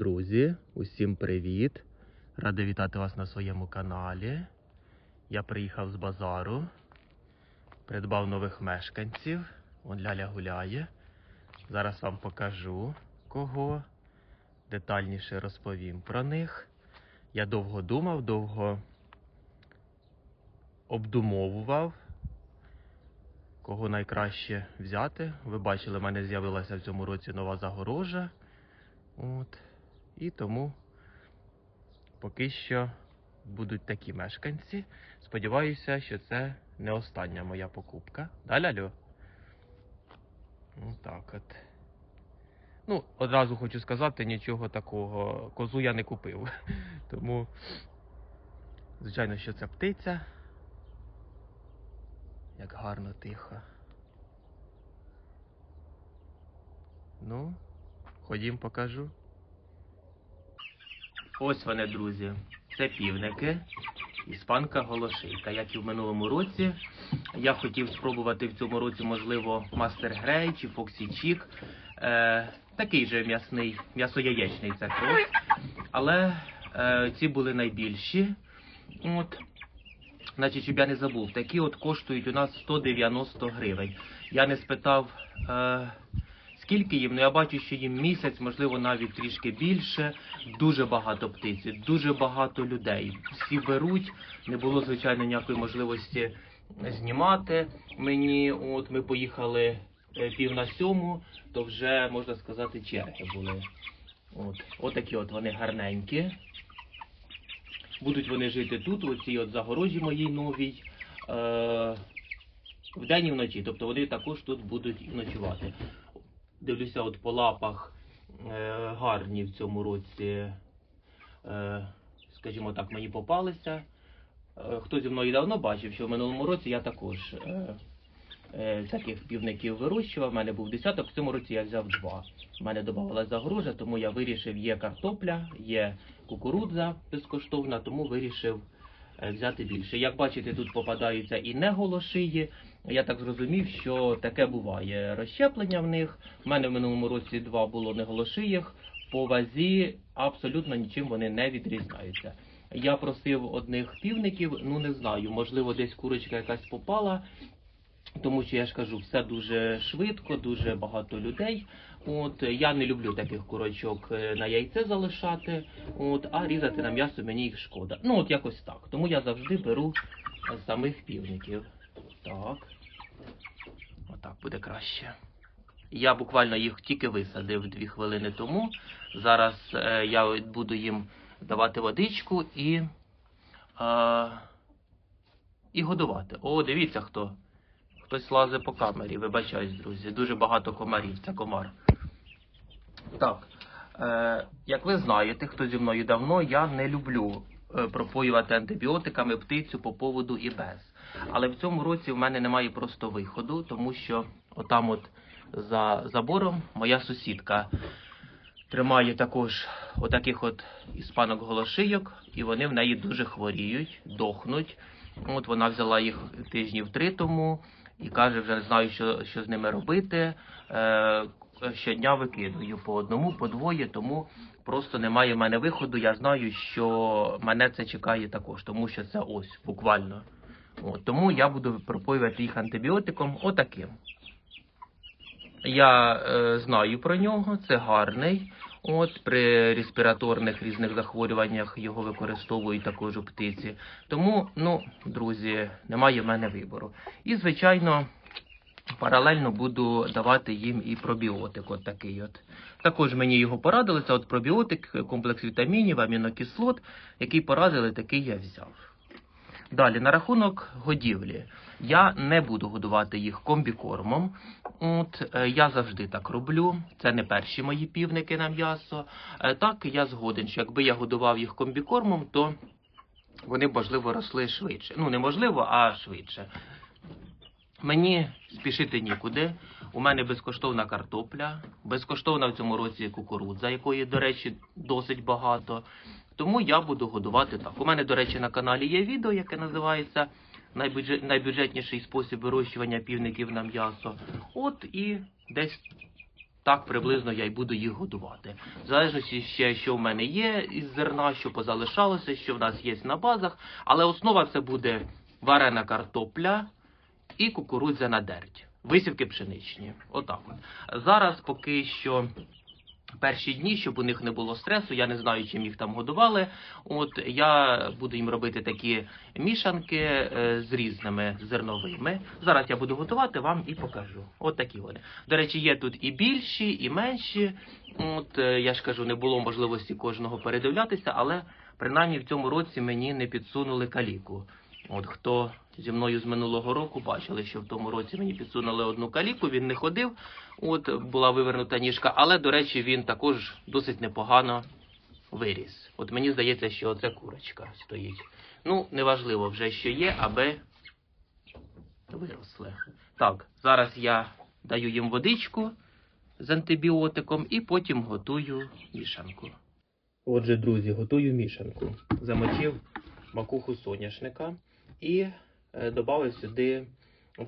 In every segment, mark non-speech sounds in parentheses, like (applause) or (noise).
Друзі, усім привіт! Радий вітати вас на своєму каналі. Я приїхав з базару, придбав нових мешканців. Он Ляля гуляє. Зараз вам покажу кого. Детальніше розповім про них. Я довго думав, довго обдумовував, кого найкраще взяти. Ви бачили, в мене з'явилася в цьому році нова загорожа. От. І тому поки що будуть такі мешканці. Сподіваюся, що це не остання моя покупка. Да, Лялю? Так от. Ну, одразу хочу сказати, нічого такого. Козу я не купив. (laughs) Тому, звичайно, що це птиця. Як гарно тихо. Ну, ходім покажу. Ось вони, друзі. Це півники. Іспанка голошийка. Як і в минулому році. Я хотів спробувати в цьому році, можливо, Мастер Грей чи Фоксі Чік. Е, такий же м'ясний, м'ясо-яєчний це крос. Але е, ці були найбільші. От. Значить, щоб я не забув, такі от коштують у нас 190 гривень. Я не спитав, е, скільки їм, ну я бачу, що їм місяць, можливо, навіть трішки більше. Дуже багато птиці, дуже багато людей. Всі беруть. Не було, звичайно, ніякої можливості знімати мені. От ми поїхали е, пів на сьому, то вже можна сказати, черги були. От, отакі от вони гарненькі. Будуть вони жити тут, у цій от загорожі моїй новій. Е, вдень і вночі. Тобто вони також тут будуть ночувати. Дивлюся, от по лапах е, гарні в цьому році, е, скажімо так, мені попалися. Е, хто зі мною давно бачив, що в минулому році я також е, е, таких півників вирощував. У мене був десяток, в цьому році я взяв два. У мене додавалася загроза, тому я вирішив, є картопля, є кукурудза безкоштовна, тому вирішив е, взяти більше. Як бачите, тут попадаються і не голошиї. Я так зрозумів, що таке буває розщеплення в них. У мене в минулому році два було неголошиїх. По вазі абсолютно нічим вони не відрізняються. Я просив одних півників, ну не знаю, можливо, десь курочка якась попала. Тому що я ж кажу, все дуже швидко, дуже багато людей. От я не люблю таких курочок е, на яйце залишати, от, а різати на м'ясо мені їх шкода. Ну от якось так. Тому я завжди беру самих півників. Так. Отак буде краще. Я буквально їх тільки висадив дві хвилини тому. Зараз е, я буду їм давати водичку і, е, і годувати. О, дивіться хто. Хтось лазить по камері, вибачаюсь, друзі. Дуже багато комарів, це комар. Так, е, як ви знаєте, хто зі мною давно, я не люблю пропоювати антибіотиками птицю по поводу і без. Але в цьому році в мене немає просто виходу, тому що отам от за забором моя сусідка тримає також отаких от іспанок голошийок, і вони в неї дуже хворіють, дохнуть. От вона взяла їх тижнів три тому і каже, вже не знаю, що, що з ними робити. Е, щодня викидую по одному, по двоє, тому просто немає в мене виходу. Я знаю, що мене це чекає також, тому що це ось буквально. От, тому я буду пропоювати їх антибіотиком отаким. Я е, знаю про нього, це гарний. От при респіраторних різних захворюваннях його використовують також у птиці. Тому, ну, друзі, немає в мене вибору. І, звичайно, паралельно буду давати їм і пробіотик. От такий от. Також мені його порадили. Це от пробіотик, комплекс вітамінів, амінокислот, який порадили, такий я взяв. Далі, на рахунок годівлі. Я не буду годувати їх комбікормом. От, е, я завжди так роблю. Це не перші мої півники на м'ясо. Е, так, я згоден, що якби я годував їх комбікормом, то вони можливо, росли швидше. Ну, неможливо, а швидше. Мені спішити нікуди. У мене безкоштовна картопля, безкоштовна в цьому році кукурудза, якої, до речі, досить багато. Тому я буду годувати так. У мене, до речі, на каналі є відео, яке називається найбюджет, найбюджетніший спосіб вирощування півників на м'ясо. От і десь так приблизно я й буду їх годувати. В залежності ще, що в мене є із зерна, що позалишалося, що в нас є на базах, але основа це буде варена картопля і кукурудзяна дерть. Висівки пшеничні. Отак от. Зараз поки що перші дні, щоб у них не було стресу, я не знаю, чим їх там годували. От я буду їм робити такі мішанки е, з різними зерновими. Зараз я буду готувати вам і покажу. От такі вони. До речі, є тут і більші, і менші. От е, я ж кажу, не було можливості кожного передивлятися, але принаймні в цьому році мені не підсунули каліку. От хто зі мною з минулого року бачили, що в тому році мені підсунули одну каліку, він не ходив. От була вивернута ніжка, але до речі, він також досить непогано виріс. От мені здається, що це курочка стоїть. Ну, неважливо вже що є, аби виросли. Так, зараз я даю їм водичку з антибіотиком і потім готую мішанку. Отже, друзі, готую мішанку. Замочив макуху соняшника і додав сюди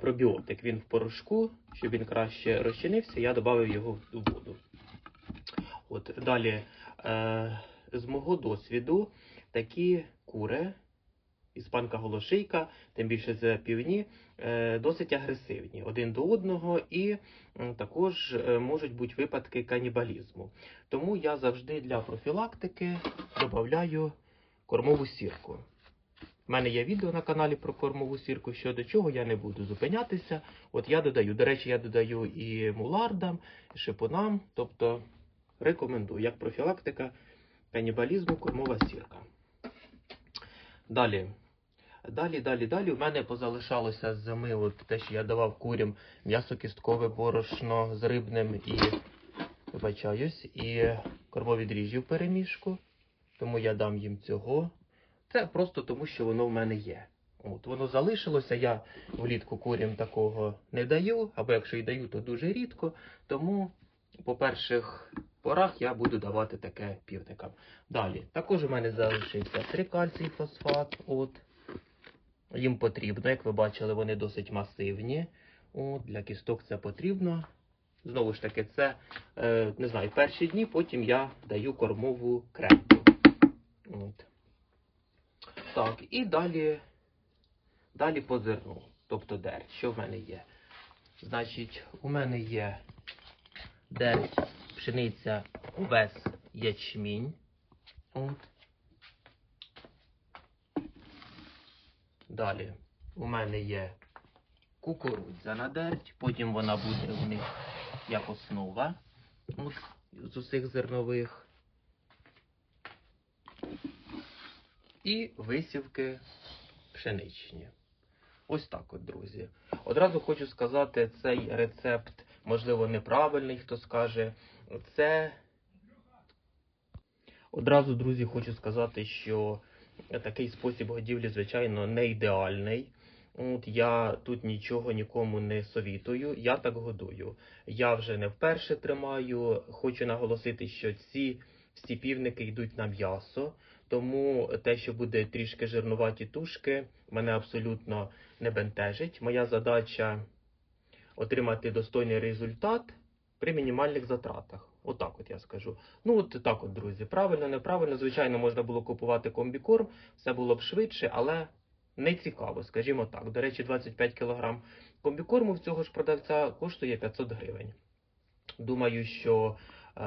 пробіотик. Він в порошку, щоб він краще розчинився, я додав його в воду. От далі, е, з мого досвіду, такі кури, іспанка голошийка, тим більше з півні, е, досить агресивні один до одного, і також е, можуть бути випадки канібалізму. Тому я завжди для профілактики додаю кормову сірку. У мене є відео на каналі про кормову сірку, щодо чого я не буду зупинятися. От я додаю. До речі, я додаю і мулардам, і шипунам, тобто рекомендую як профілактика канібалізму кормова сірка. Далі. Далі, далі, далі. У мене позалишалося з от те, що я давав курям м'ясо-кісткове борошно з рибним і вибачаюсь, і кормові дріжджі в перемішку. Тому я дам їм цього. Це просто тому, що воно в мене є. От, воно залишилося, я влітку курям такого не даю, або якщо і даю, то дуже рідко. Тому по перших порах я буду давати таке півникам. Далі, також у мене залишився трикальцій фосфат. От. Їм потрібно, як ви бачили, вони досить масивні. От, для кісток це потрібно. Знову ж таки, це е, не знаю, перші дні, потім я даю кормову крепку. От. Так, і далі, далі по зерну, тобто дерть. Що в мене є? Значить, у мене є дерть, пшениця, овес, ячмінь. От. Далі у мене є кукурудзяна дерть, потім вона буде у них як основа от, з усіх зернових. І висівки пшеничні. Ось так от, друзі. Одразу хочу сказати, цей рецепт, можливо, неправильний, хто скаже. Це. Одразу, друзі, хочу сказати, що такий спосіб годівлі, звичайно, не ідеальний. От я тут нічого нікому не совітую, я так годую. Я вже не вперше тримаю. Хочу наголосити, що ці всі півники йдуть на м'ясо. Тому те, що буде трішки жирнуваті тушки, мене абсолютно не бентежить. Моя задача отримати достойний результат при мінімальних затратах. Отак от я скажу. Ну, от так от, друзі. Правильно, неправильно. Звичайно, можна було купувати комбікорм, все було б швидше, але не цікаво, скажімо так. До речі, 25 кг комбікорму в цього ж продавця коштує 500 гривень. Думаю, що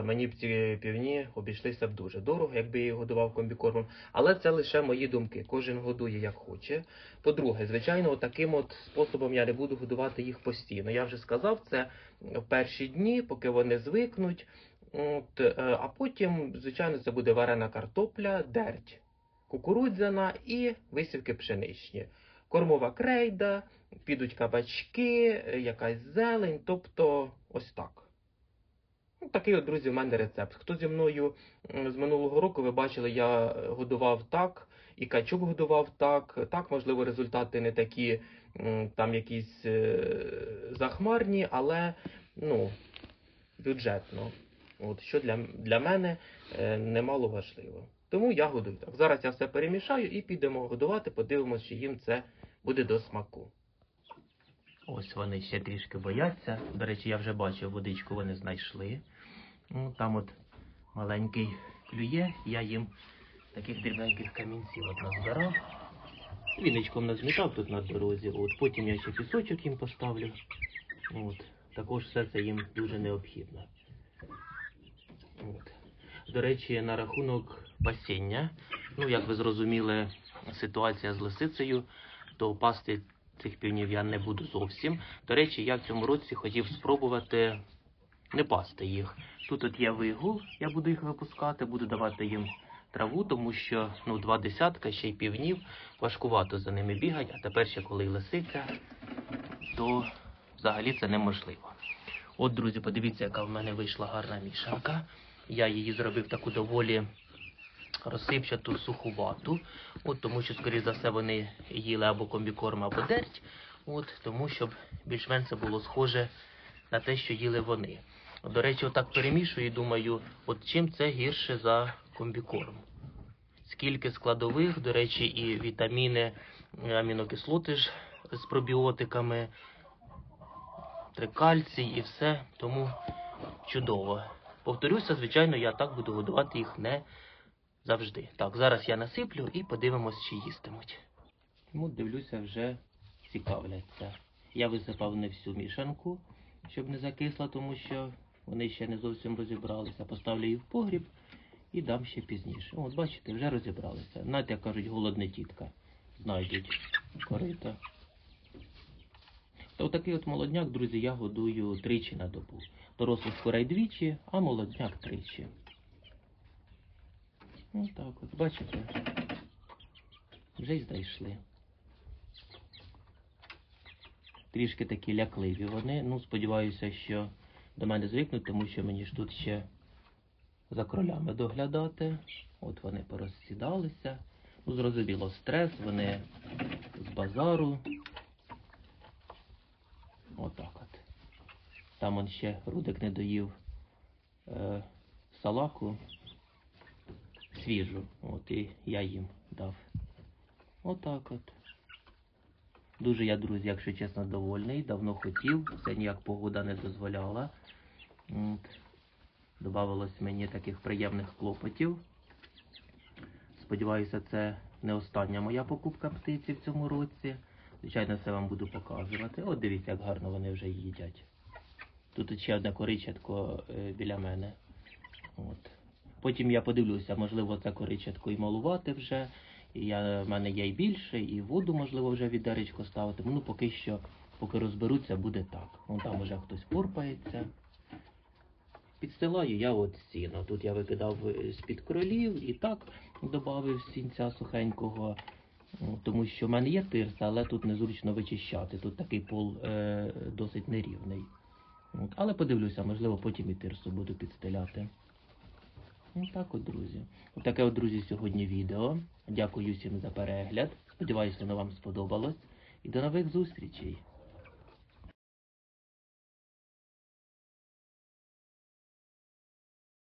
Мені б ці півні обійшлися б дуже дорого, якби я їх годував комбікормом. Але це лише мої думки. Кожен годує як хоче. По-друге, звичайно, таким от способом я не буду годувати їх постійно. Я вже сказав, це в перші дні, поки вони звикнуть. От, е, А потім, звичайно, це буде варена картопля, дерть, кукурудзяна і висівки пшеничні. Кормова крейда, підуть кабачки, е, якась зелень, тобто ось так. Ну, Такий от, друзі, в мене рецепт. Хто зі мною з минулого року, ви бачили, я годував так, і качук годував так. Так, можливо, результати не такі там якісь е, захмарні, але ну, бюджетно. От, що для, для мене е, немало важливо. Тому я годую так. Зараз я все перемішаю і підемо годувати, подивимося, чи їм це буде до смаку. Ось вони ще трішки бояться. До речі, я вже бачив, водичку вони знайшли. Ну, там от маленький клює, я їм таких дрібненьких камінців от назбирав. Віничком назмітав тут на дорозі. От, потім я ще пісочок їм поставлю. От. Також все це їм дуже необхідно. От. До речі, на рахунок пасіння, ну як ви зрозуміли, ситуація з лисицею, то пасти цих півнів я не буду зовсім. До речі, я в цьому році хотів спробувати не пасти їх. Тут от є вигул, я буду їх випускати, буду давати їм траву, тому що ну, два десятка, ще й півнів, важкувато за ними бігати, а тепер ще коли лисиця, то взагалі це неможливо. От, друзі, подивіться, яка в мене вийшла гарна мішанка. Я її зробив таку доволі розсипчату сухувату, от тому що, скоріш за все, вони їли або комбікорм, або дерть, от тому, щоб більш-менш це було схоже на те, що їли вони. До речі, отак перемішую і думаю, от чим це гірше за комбікорм. Скільки складових, до речі, і вітаміни, амінокислоти ж з пробіотиками, трикальцій і все, тому чудово. Повторюся, звичайно, я так буду годувати їх не завжди. Так, зараз я насиплю і подивимось, чи їстимуть. Ну, дивлюся, вже цікавляться. Я висипав не всю мішанку, щоб не закисла, тому що вони ще не зовсім розібралися. Поставлю її в погріб і дам ще пізніше. От бачите, вже розібралися. Знаєте, як кажуть, голодна тітка. Знайдуть корита. То такий от молодняк, друзі, я годую тричі на добу. Дорослих курей двічі, а молодняк тричі. Ось так от, бачите? Вже й знайшли. Трішки такі лякливі вони. Ну, сподіваюся, що до мене звикнуть, тому що мені ж тут ще за кролями доглядати. От вони порозсідалися. Ну, зрозуміло, стрес, вони з базару. Отак от. Там он ще Рудик не доїв е, салаку свіжу. От і я їм дав. Отак от. Дуже я, друзі, якщо чесно, довольний. Давно хотів, це ніяк погода не дозволяла. Добавилось мені таких приємних клопотів. Сподіваюся, це не остання моя покупка птиці в цьому році. Звичайно, все вам буду показувати. От дивіться, як гарно вони вже їдять. Тут ще одне коричатко е, біля мене. От. Потім я подивлюся, можливо, це коричатко і малувати вже. І я, в мене є і більше, і воду, можливо, вже відеречко ставити. Ну, поки що, поки розберуться, буде так. Вон там вже хтось порпається. Підстилаю я от сіно. Тут я викидав е, з-під кролів і так додав сінця сухенького. Ну, Тому що в мене є тирса, але тут незручно вичищати. Тут такий пол е, досить нерівний. Але подивлюся, можливо, потім і тирсу буду підстеляти. Ну так от, друзі. Отаке от, друзі, сьогодні відео. Дякую всім за перегляд. Сподіваюся, воно вам сподобалось. І до нових зустрічей.